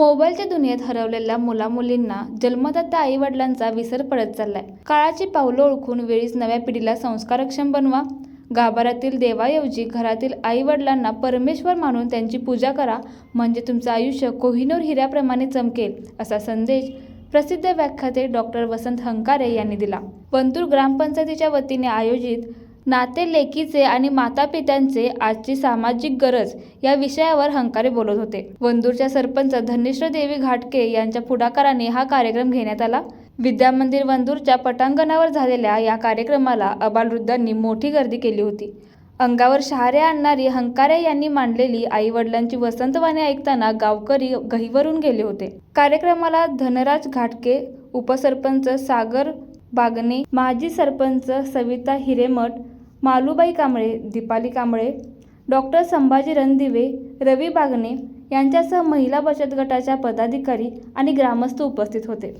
मोबाईलच्या दुनियेत हरवलेल्या मुलामुलींना जन्मदात्या आईवडिलांचा विसर पडत चाललाय. काळाची पावलं ओळखून वेळीच नव्या पिढीला संस्कारक्षम बनवा. गाभाऱ्यातील देवाऐवजी घरातील आईवडिलांना परमेश्वर मानून त्यांची पूजा करा. म्हणजे तुमचं आयुष्य कोहिनूर हिऱ्याप्रमाणे चमकेल असा संदेश प्रसिद्ध व्याख्याते डॉक्टर वसंत हंकारे यांनी दिला. वंतूर ग्रामपंचायतीच्या वतीने आयोजित नातेलेकीचे आणि माता पित्यांचे आजची सामाजिक गरज या विषयावर हंकारे बोलत होते. वंदूरच्या सरपंच धनिष्ठ देवी घाटके यांच्या पुढाकाराने हा कार्यक्रम घेण्यात आला. विद्यामंदिर वंदूरच्या पटांगणावर झालेल्या या कार्यक्रमाला अबालवृद्धांनी मोठी गर्दी केली होती. अंगावर शहारे आणणारी हंकारे यांनी मांडलेली आईवडिलांची वसंतवाणी ऐकताना गावकरी गहिवरून गेले होते. कार्यक्रमाला धनराज घाटके उपसरपंच सागर बागने माजी सरपंच सविता हिरेमठ मालूबाई कांबळे दीपाली कांबळे डॉक्टर संभाजी रणदिवे रवी बागने यांच्यासह महिला बचत गटाच्या पदाधिकारी आणि ग्रामस्थ उपस्थित होते.